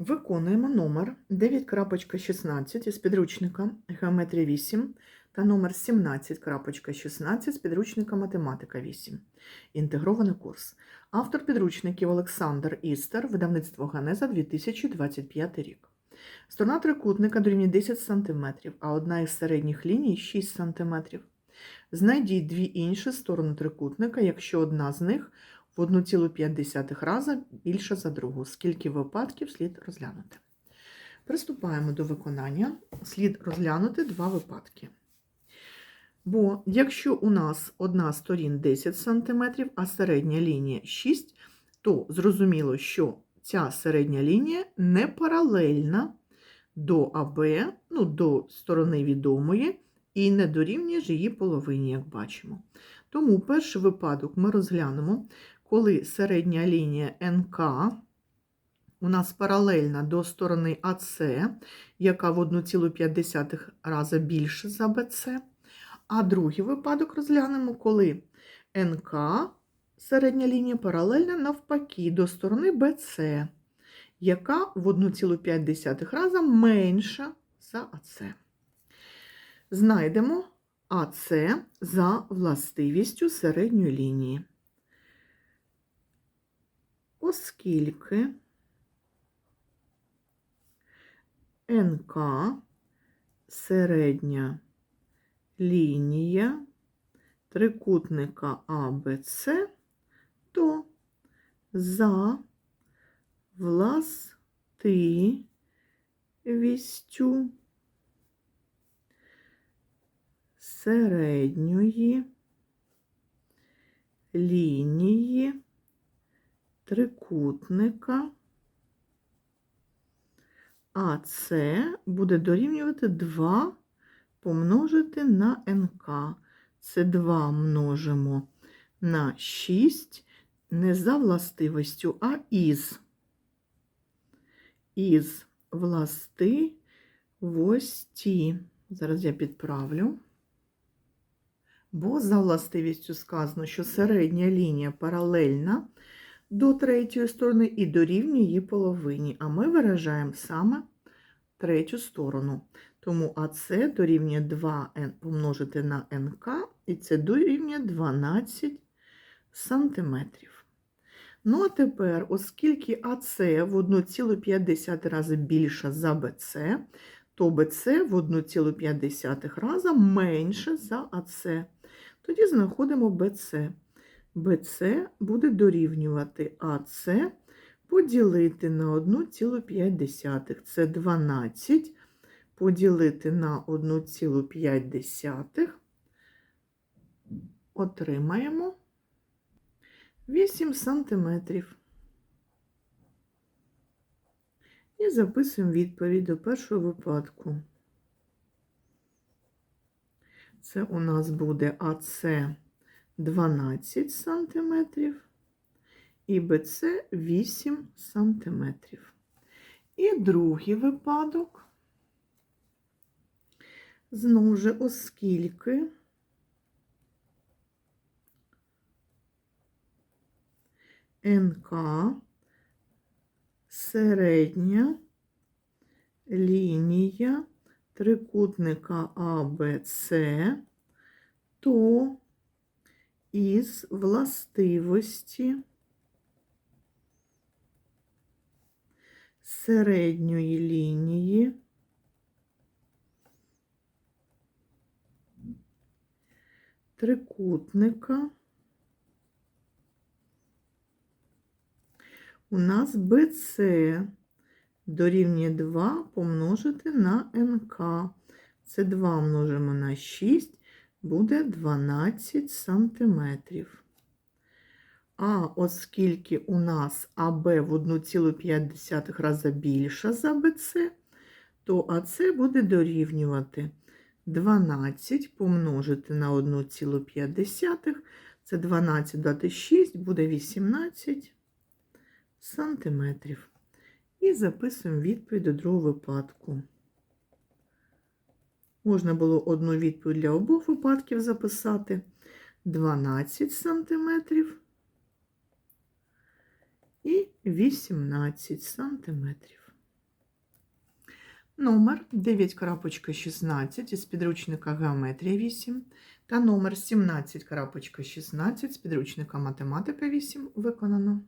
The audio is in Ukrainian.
Виконуємо номер 9.16 із підручника Геометрія 8 та номер 17.16 з підручника Математика 8. Інтегрований курс. Автор підручників Олександр Істер, видавництво Ганеза 2025 рік. Сторона трикутника дорівнює 10 см, а одна із середніх ліній 6 см. Знайдіть дві інші сторони трикутника, якщо одна з них в 1,5 рази більша за другу. Скільки випадків слід розглянути? Приступаємо до виконання. Слід розглянути два випадки. Бо якщо у нас одна сторін 10 см, а середня лінія 6, то зрозуміло, що ця середня лінія не паралельна до АБ, ну, до сторони відомої, і не дорівнює ж її половині, як бачимо. Тому перший випадок ми розглянемо, коли середня лінія НК у нас паралельна до сторони АС, яка в 1,5 рази більше за БЦ. А другий випадок розглянемо, коли НК середня лінія паралельна навпаки до сторони БЦ, яка в 1,5 рази менша за АС. Знайдемо АС за властивістю середньої лінії. Оскільки НК середня лінія трикутника АБЦ, то за властивістю середньої лінії трикутника АС буде дорівнювати 2 помножити на НК. Це 2 множимо на 6, не за властивістю, а із. Із властивості. Зараз я підправлю. Бо за властивістю сказано, що середня лінія паралельна до третьої сторони і дорівнює її половині, а ми виражаємо саме третю сторону. Тому АС дорівнює 2 помножити на НК, і це дорівнює 12 сантиметрів. Ну, а тепер, оскільки АС в 1,5 рази більше за БЦ, то БЦ в 1,5 рази менше за АС. Тоді знаходимо БЦ. БЦ буде дорівнювати АС поділити на 1,5. Це 12 поділити на 1,5. Отримаємо 8 сантиметрів. І записуємо відповідь до першого випадку. Це у нас буде АС 12 сантиметрів і БЦ 8 сантиметрів. І другий випадок, знову ж, оскільки НК середня лінія трикутника АБЦ, то із властивості середньої лінії трикутника у нас БЦ дорівнює 2 помножити на НК. Це 2 множимо на 6, буде 12 сантиметрів. А оскільки у нас АБ в 1,5 рази більша за БЦ, то АЦ буде дорівнювати 12 помножити на 1,5, це 12 дати 6, буде 18 сантиметрів. І записуємо відповідь до другого випадку. Можна було одну відповідь для обох випадків записати 12 сантиметрів і 18 сантиметрів. Номер 9.16 із підручника Геометрія 8 та номер 17.16 з підручника Математика 8 виконано.